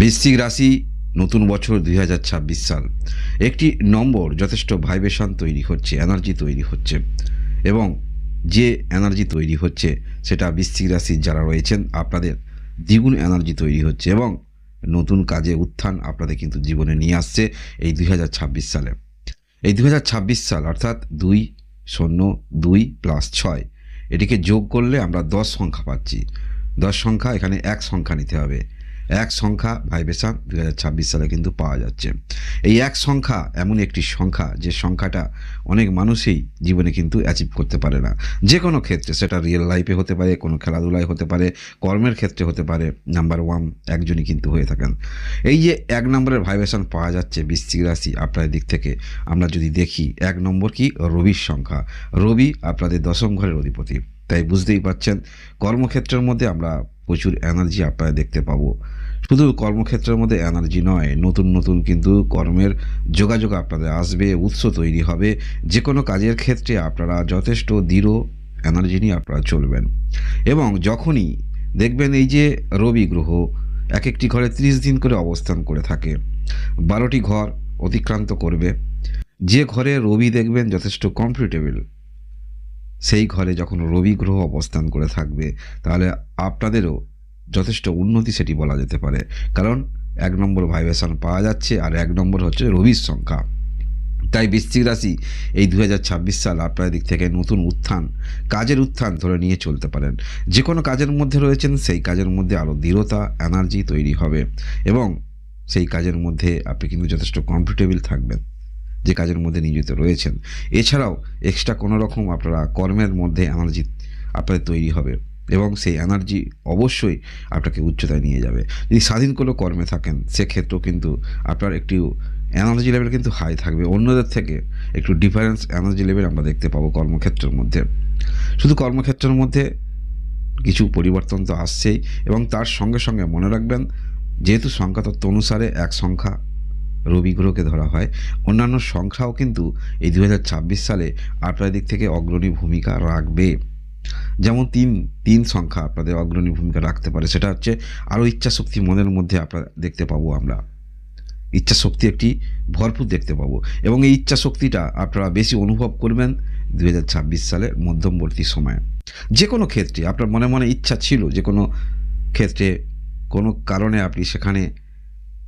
বৃশ্চিক রাশি, নতুন বছর দুই হাজার ছাব্বিশ সাল। একটি নম্বর যথেষ্ট ভাইব্রেশন তৈরি হচ্ছে, এনার্জি তৈরি হচ্ছে এবং যে এনার্জি তৈরি হচ্ছে সেটা বৃশ্চিক রাশির যারা রয়েছেন আপনাদের দ্বিগুণ এনার্জি তৈরি হচ্ছে এবং নতুন কাজে উত্থান আপনাদের কিন্তু জীবনে নিয়ে আসছে এই দুই হাজার ছাব্বিশ সালে। এই দু হাজার ছাব্বিশ সাল অর্থাৎ দুই শূন্য দুই প্লাস ছয়, এটিকে যোগ করলে আমরা দশ সংখ্যা পাচ্ছি। দশ সংখ্যা, এখানে এক সংখ্যা নিতে হবে। এক সংখ্যা ভাইব্রেশন দু সালে কিন্তু পাওয়া যাচ্ছে। এই এক সংখ্যা এমন একটি সংখ্যা যে সংখ্যাটা অনেক মানুষই জীবনে কিন্তু অ্যাচিভ করতে পারে না। যে কোনো ক্ষেত্রে, সেটা রিয়েল লাইফে হতে পারে, কোনো খেলাধুলায় হতে পারে, কর্মের ক্ষেত্রে হতে পারে নাম্বার ওয়ান একজনই কিন্তু হয়ে থাকেন। এই যে এক নম্বরের ভাইব্রেশন পাওয়া যাচ্ছে বৃশ্চিক রাশি আপনার দিক থেকে, আমরা যদি দেখি, এক নম্বর কি? রবির সংখ্যা। রবি আপনাদের দশম ঘরের অধিপতি। তাই বুঝতেই পাচ্ছেন কর্মক্ষেত্রের মধ্যে আমরা প্রচুর এনার্জি আপনারা দেখতে পাবো। শুধু কর্মক্ষেত্রের মধ্যে এনার্জি নয়, নতুন নতুন কিন্তু কর্মের যোগাযোগ আপনাদের আসবে, উৎস তৈরি হবে। যে কোনো কাজের ক্ষেত্রে আপনারা যথেষ্ট দৃঢ় এনার্জি নিয়ে আপনারা চলবেন। এবং যখনই দেখবেন এই যে রবি গ্রহ এক একটি ঘরে ত্রিশ দিন করে অবস্থান করে থাকে। বারোটি ঘর অতিক্রান্ত করবে। যে ঘরে রবি দেখবেন যথেষ্ট কমফোর্টেবল সেই ঘরে যখন রবি গ্রহ অবস্থান করে থাকবে, তাহলে আপনাদেরও যথেষ্ট উন্নতি সেটি বলা যেতে পারে। কারণ এক নম্বর ভাইব্রেশন পাওয়া যাচ্ছে আর এক নম্বর হচ্ছে রবির সংখ্যা। তাই বৃশ্চিক রাশি এই দু হাজার ছাব্বিশ সাল আপনার দিক থেকে নতুন উত্থান, কাজের উত্থান ধরে নিয়ে চলতে পারেন। যে কোনো কাজের মধ্যে রয়েছেন, সেই কাজের মধ্যে আরও দৃঢ়তা এনার্জি তৈরি হবে এবং সেই কাজের মধ্যে আপনি কিন্তু যথেষ্ট কমফোর্টেবল থাকবেন। যে কাজের মধ্যে নিয়োজিত রয়েছেন। এছাড়াও এক্সট্রা কোনো রকম আপনারা কর্মের মধ্যে এনার্জি আপনাদের তৈরি হবে এবং সেই এনার্জি অবশ্যই আপনাকে উচ্চতায় নিয়ে যাবে। যদি স্বাধীন কোনো কর্মে থাকেন, সেক্ষেত্রেও কিন্তু আপনার একটি এনার্জি লেভেল কিন্তু হাই থাকবে। অন্যদের থেকে একটু ডিফারেন্স এনার্জি লেভেল আমরা দেখতে পাবো কর্মক্ষেত্রের মধ্যে। শুধু কর্মক্ষেত্রের মধ্যে কিছু পরিবর্তন তো আসছেই এবং তার সঙ্গে সঙ্গে মনে রাখবেন, যেহেতু সংখ্যাতত্ত্ব অনুসারে এক সংখ্যা রবি গ্রহকে ধরা হয়। অন্যান্য সংখ্যাও কিন্তু এই দু হাজার ছাব্বিশ সালে আপনার দিক থেকে অগ্রণী ভূমিকা রাখবে। যেমন তিন তিন সংখ্যা আপনাদের অগ্রণী ভূমিকা রাখতে পারে, সেটা হচ্ছে আরও ইচ্ছা শক্তি মনের মধ্যে আপনার দেখতে পাবো আমরা। ইচ্ছা শক্তি একটি ভরপুর দেখতে পাবো এবং এই ইচ্ছা শক্তিটা আপনারা বেশি অনুভব করবেন দু হাজার ছাব্বিশ সালের মধ্যমবর্তী সময়ে। যে কোনো ক্ষেত্রে আপনার মনে মনে ইচ্ছা ছিল যে কোনো ক্ষেত্রে কোনো কারণে আপনি সেখানে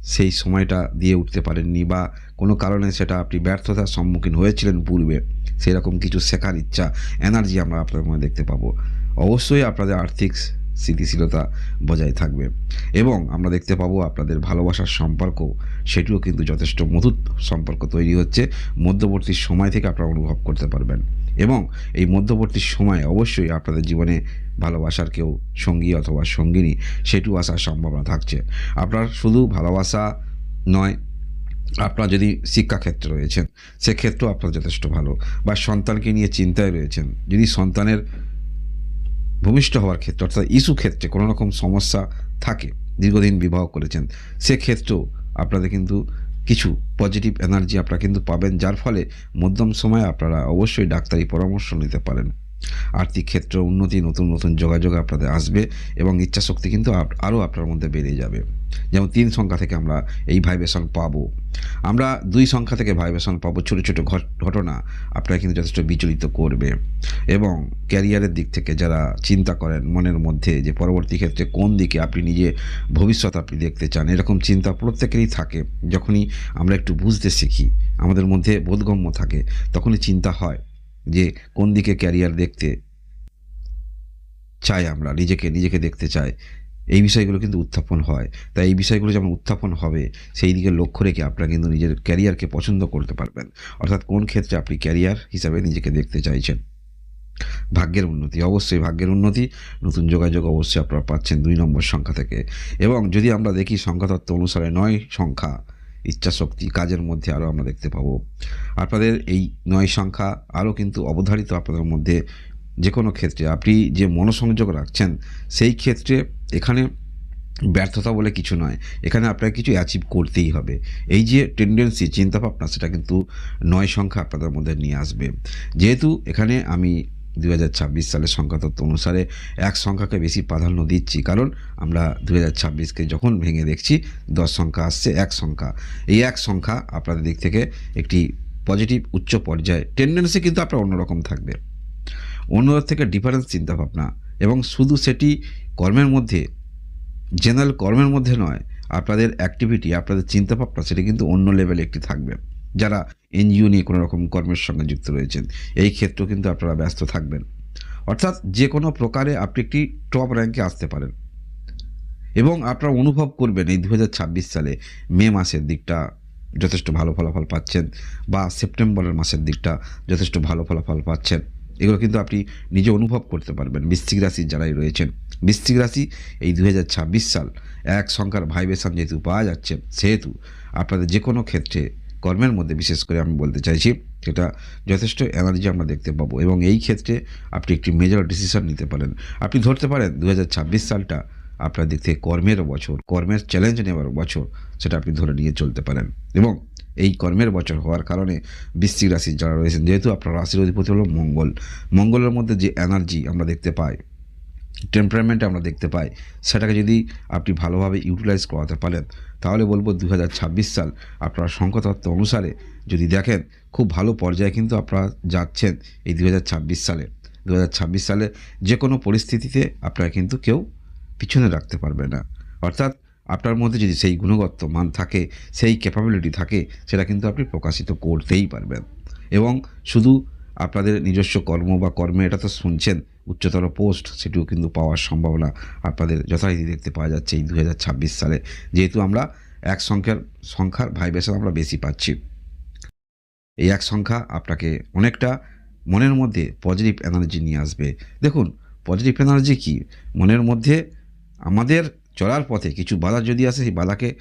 সেই সময়টা দিয়ে উঠতে পারেননি বা কোনো কারণে সেটা আপনি ব্যর্থতার সম্মুখীন হয়েছিলেন পূর্বে, সেরকম কিছু শেখার ইচ্ছা এনার্জি আমরা আপনাদের মধ্যে দেখতে পাবো। অবশ্যই আপনাদের আর্থিক স্থিতিশীলতা বজায় থাকবে এবং আমরা দেখতে পাবো আপনাদের ভালোবাসার সম্পর্ক, সেটিও কিন্তু যথেষ্ট মধুর সম্পর্ক তৈরি হচ্ছে। মধ্যবর্তী সময় থেকে আপনারা অনুভব করতে পারবেন। এবং এই মধ্যবর্তী সময়ে অবশ্যই আপনাদের জীবনে ভালোবাসার কেউ সঙ্গী অথবা সঙ্গিনী সেটিও আসার সম্ভাবনা থাকছে। আপনার শুধু ভালোবাসা নয়, আপনার যদি শিক্ষাক্ষেত্রে রয়েছেন, সেক্ষেত্রেও আপনার যথেষ্ট ভালো। বা সন্তানকে নিয়ে চিন্তায় রয়েছেন, যদি সন্তানের ভূমিষ্ঠ হওয়ার ক্ষেত্রে, অর্থাৎ ইস্যু ক্ষেত্রে কোনো রকম সমস্যা থাকে, দীর্ঘদিন বিবাহ করেছেন, সেক্ষেত্রেও আপনাদের কিন্তু কিছু পজিটিভ এনার্জি আপনারা কিন্তু পাবেন, যার ফলে মধ্যম সময়ে আপনারা অবশ্যই ডাক্তারি পরামর্শ নিতে পারেন। আর্থিক ক্ষেত্রে উন্নতি, নতুন নতুন যোগাযোগ আপনাদের আসবে এবং ইচ্ছাশক্তি কিন্তু আরও আপনার মধ্যে বেড়ে যাবে। যেমন তিন সংখ্যা থেকে আমরা এই ভাইব্রেশন পাবো। আমরা দুই সংখ্যা থেকে ভাইব্রেশন পাবো ছোটো ছোটো ঘটনা আপনারা কিন্তু যথেষ্ট বিচলিত করবে। এবং ক্যারিয়ারের দিক থেকে যারা চিন্তা করেন মনের মধ্যে যে পরবর্তী ক্ষেত্রে কোন দিকে আপনি নিজে ভবিষ্যৎ আপনি দেখতে চান, এরকম চিন্তা প্রত্যেকেরই থাকে। যখনই আমরা একটু বুঝতে শিখি, আমাদের মধ্যে বোধগম্য থাকে, তখনই চিন্তা হয়। যে কোন দিকে ক্যারিয়ার দেখতে চাই আমরা, নিজেকে নিজেকে দেখতে চাই এই বিষয়গুলো কিন্তু উত্থাপন হয়। তাই এই বিষয়গুলো যেমন উত্থাপন হবে, সেই দিকে লক্ষ্য রেখে আপনারা কিন্তু নিজের ক্যারিয়ারকে পছন্দ করতে পারবেন। অর্থাৎ কোন ক্ষেত্রে আপনি ক্যারিয়ার হিসাবে নিজেকে দেখতে চাইছেন? ভাগ্যের উন্নতি, অবশ্যই ভাগ্যের উন্নতি। নতুন যোগাযোগ অবশ্যই আপনারা পাচ্ছেন দুই নম্বর সংখ্যা থেকে। এবং যদি আমরা দেখি সংখ্যাতত্ত্ব অনুসারে নয় সংখ্যা ইচ্ছাশক্তি কাজের মধ্যে আরও আমরা দেখতে পাবো। আপনাদের এই নয় সংখ্যা আরও কিন্তু অবধারিত আপনাদের মধ্যে যে কোনো ক্ষেত্রে। আপনি যে মনোসংযোগ রাখছেন, সেই ক্ষেত্রে এখানে ব্যর্থতা বলে কিছু নয়। এখানে আপনাকে কিছু অ্যাচিভ করতেই হবে। এই যে টেন্ডেন্সি চিন্তাভাবনা, সেটা কিন্তু নয় সংখ্যা আপনাদের মধ্যে নিয়ে আসবে। যেহেতু এখানে আমি দু হাজার ছাব্বিশ সালের সংখ্যা সংখ্যাতত্ত্ব অনুসারে এক সংখ্যাকে বেশি প্রাধান্য দিচ্ছি। কারণ আমরা দু হাজার যখন ভেঙে দেখছি, দশ সংখ্যা আসছে, এক সংখ্যা। এই এক সংখ্যা আপনাদের দিক থেকে একটি পজিটিভ উচ্চ পর্যায়ে। টেন্ডেন্সি কিন্তু আপনার অন্যরকম থাকবে। অন্যদের থেকে ডিফারেন্স চিন্তাভাবনা। এবং শুধু সেটি কর্মের মধ্যে জেনারেল কর্মের মধ্যে নয়, আপনাদের অ্যাক্টিভিটি আপনাদের চিন্তাভাবনা, সেটি কিন্তু অন্য লেভেলে একটি থাকবে। যারা এনজিও নিয়ে কোনো রকম কর্মের সঙ্গে যুক্ত রয়েছেন, এই ক্ষেত্রেও কিন্তু আপনারা ব্যস্ত থাকবেন। অর্থাৎ যে কোনো প্রকারে আপনি একটি টপ র্যাঙ্কে আসতে পারেন। এবং আপনারা অনুভব করবেন এই দু হাজার ছাব্বিশ সালে মে মাসের দিকটা যথেষ্ট ভালো ফলাফল পাচ্ছেন বা সেপ্টেম্বরের মাসের দিকটা যথেষ্ট ভালো ফলাফল পাচ্ছেন। এগুলো কিন্তু আপনি নিজে অনুভব করতে পারবেন। বৃশ্চিক রাশির যারাই রয়েছেন, বৃশ্চিক রাশি এই দু হাজার ছাব্বিশ সাল এক সংখ্যার ভাইবেশন যেহেতু পাওয়া যাচ্ছে, সেহেতু আপনাদের যে কোনো ক্ষেত্রে কর্মের মধ্যে, বিশেষ করে আমি বলতে চাইছি সেটা যথেষ্ট এনার্জি আমরা দেখতে পাবো। এবং এই ক্ষেত্রে আপনি একটি মেজর ডিসিশন নিতে পারেন। আপনি ধরতে পারেন দু হাজার ছাব্বিশ সালটা আপনার দিক থেকে কর্মের বছর, কর্মের চ্যালেঞ্জ নেওয়ার বছর সেটা আপনি ধরে নিয়ে চলতে পারেন। এবং এই কর্মের বছর হওয়ার কারণে বৃশ্চিক রাশির যারা রয়েছেন, যেহেতু আপনার রাশির অধিপতি হলো মঙ্গল, মঙ্গলের মধ্যে যে এনার্জি আমরা দেখতে পাই টেম্পারমেন্ট আমরা দেখতে পাই। সেটাকে যদি আপনি ভালোভাবে ইউটিলাইজ করাতে পারেন, তাহলে বলব দু হাজার ছাব্বিশ সাল আপনার সংখ্যাতত্ত্ব অনুসারে যদি দেখেন, খুব ভালো পর্যায়ে কিন্তু আপনারা যাচ্ছেন এই দু হাজার ছাব্বিশ সালে। দু হাজার ছাব্বিশ সালে যে কোনো পরিস্থিতিতে আপনারা কিন্তু কেউ পিছনে রাখতে পারবে না। অর্থাৎ আপনার মধ্যে যদি সেই গুণগত মান থাকে, সেই ক্যাপাবিলিটি থাকে, সেটা কিন্তু আপনি প্রকাশিত করতেই পারবেন। এবং শুধু আপনাদের নিজস্ব কর্ম বা কর্মে এটা তো শুনছেন, উচ্চতর পোস্ট, সেটিও কিন্তু পাওয়ার সম্ভাবনা আপনাদের যথারীতি দেখতে পাওয়া যাচ্ছে এই দু হাজার ছাব্বিশ সালে। যেহেতু আমরা এক সংখ্যার সংখ্যার ভাইব্রেশন আমরা বেশি পাচ্ছি। এই এক সংখ্যা আপনাকে অনেকটা মনের মধ্যে পজিটিভ এনার্জি নিয়ে আসবে। দেখুন পজিটিভ এনার্জি কি? মনের মধ্যে আমাদের চলার পথে কিছু বাধা যদি আসে, সেই বাধাকে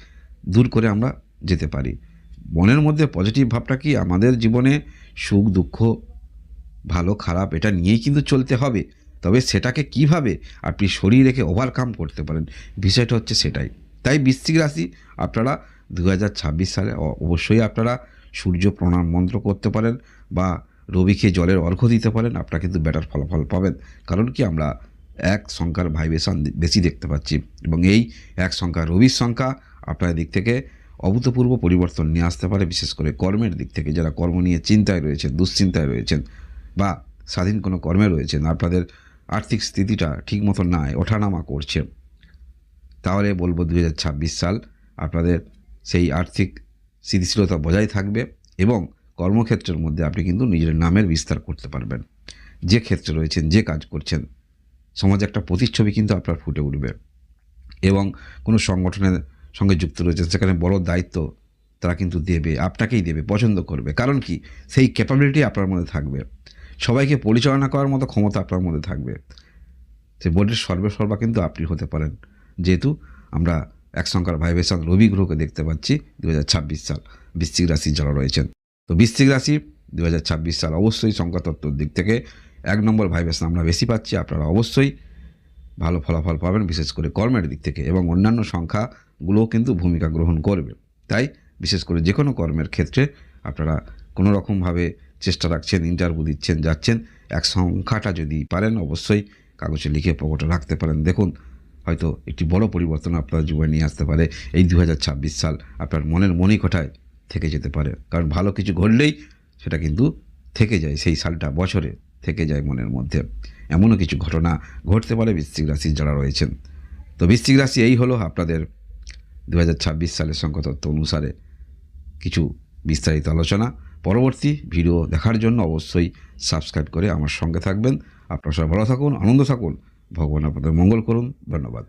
দূর করে আমরা যেতে পারি। মনের মধ্যে পজিটিভ ভাবটা কি? আমাদের জীবনে সুখ, দুঃখ ভালো, খারাপ, এটা নিয়েই কিন্তু চলতে হবে। তবে সেটাকে কীভাবে আপনি শরীর রেখে ওভারকাম করতে পারেন, বিষয়টা হচ্ছে সেটাই। তাই বৃশ্চিক রাশি আপনারা দু হাজার ছাব্বিশ সালে অবশ্যই আপনারা সূর্য প্রণাম মন্ত্র করতে পারেন বা রবিকে জলের অর্ঘ্য দিতে পারেন, আপনারা কিন্তু বেটার ফলাফল পাবেন। কারণ কি আমরা এক সংখ্যার ভাইব্রেশন বেশি দেখতে পাচ্ছি এবং এই এক সংখ্যা রবির সংখ্যা আপনার দিক থেকে অভূতপূর্ব পরিবর্তন নিয়ে আসতে পারে, বিশেষ করে কর্মের দিক থেকে। যারা কর্ম নিয়ে চিন্তায় রয়েছেন, দুশ্চিন্তায় রয়েছেন বা স্বাধীন কোনো কর্মে রয়েছেন, আপনাদের আর্থিক স্থিতিটা ঠিক মতো নাই, ওঠানামা করছে। তাহলে বলব দু হাজার ছাব্বিশ সাল আপনাদের সেই আর্থিক স্থিতিশীলতা বজায় থাকবে এবং কর্মক্ষেত্রের মধ্যে আপনি কিন্তু নিজের নামের বিস্তার করতে পারবেন। যে ক্ষেত্রে রয়েছেন, যে কাজ করছেন, সমাজে একটা প্রতিচ্ছবি কিন্তু আপনার ফুটে উঠবে এবং কোনো সংগঠনের সঙ্গে যুক্ত রয়েছে সেখানে বড় দায়িত্ব তারা কিন্তু দেবে, আপনাকেই দেবে, পছন্দ করবে। কারণ কি? সেই ক্যাপাবিলিটি আপনার মধ্যে থাকবে। সবাইকে পরিচালনা করার মতো ক্ষমতা আপনার মধ্যে থাকবে। সে বোর্ডের সর্বে সর্বা কিন্তু আপনি হতে পারেন। যেহেতু আমরা এক সংখ্যার ভাইব্রেশন রবি গ্রহকে দেখতে পাচ্ছি দু হাজার ছাব্বিশ সাল বৃশ্চিক রাশি যারা রয়েছেন। তো বৃশ্চিক রাশি দু হাজার ছাব্বিশ সাল অবশ্যই সংখ্যাতত্ত্বর দিক থেকে এক নম্বর ভাইব্রেশন আমরা বেশি পাচ্ছি, আপনারা অবশ্যই ভালো ফলাফল পাবেন, বিশেষ করে কর্মের দিক থেকে এবং অন্যান্য সংখ্যাগুলোও কিন্তু ভূমিকা গ্রহণ করবে। তাই বিশেষ করে যে কোনো কর্মের ক্ষেত্রে আপনারা কোনো রকমভাবে চেষ্টা রাখছেন ইন্টারভিউ দিচ্ছেন, যাচ্ছেন। এক সংখ্যাটা যদি পারেন, অবশ্যই কাগজে লিখে পকেটে রাখতে পারেন। দেখুন, হয়তো একটি বড় পরিবর্তন আপনার জীবনে নিয়ে আসতে পারে। এই দু হাজার ছাব্বিশ সাল আপনার মনের মণিকোঠায় থেকে যেতে পারে। কারণ ভালো কিছু ঘটলেই সেটা কিন্তু থেকে যায়, সেই সালটা বছরে থেকে যায় মনের মধ্যে। এমনও কিছু ঘটনা ঘটতে পারে বৃশ্চিক রাশির যারা রয়েছেন। তো বৃশ্চিক রাশি এই হলো আপনাদের দু হাজার ছাব্বিশ সালের সংখ্যাতত্ত্ব অনুসারে কিছু বিস্তারিত আলোচনা। পরবর্তী ভিডিও দেখার জন্য অবশ্যই সাবস্ক্রাইব করে আমার সঙ্গে থাকবেন। আপনারা সবাই ভালো থাকুন, আনন্দ থাকুন। ভগবান আপনাদের মঙ্গল করুন। ধন্যবাদ।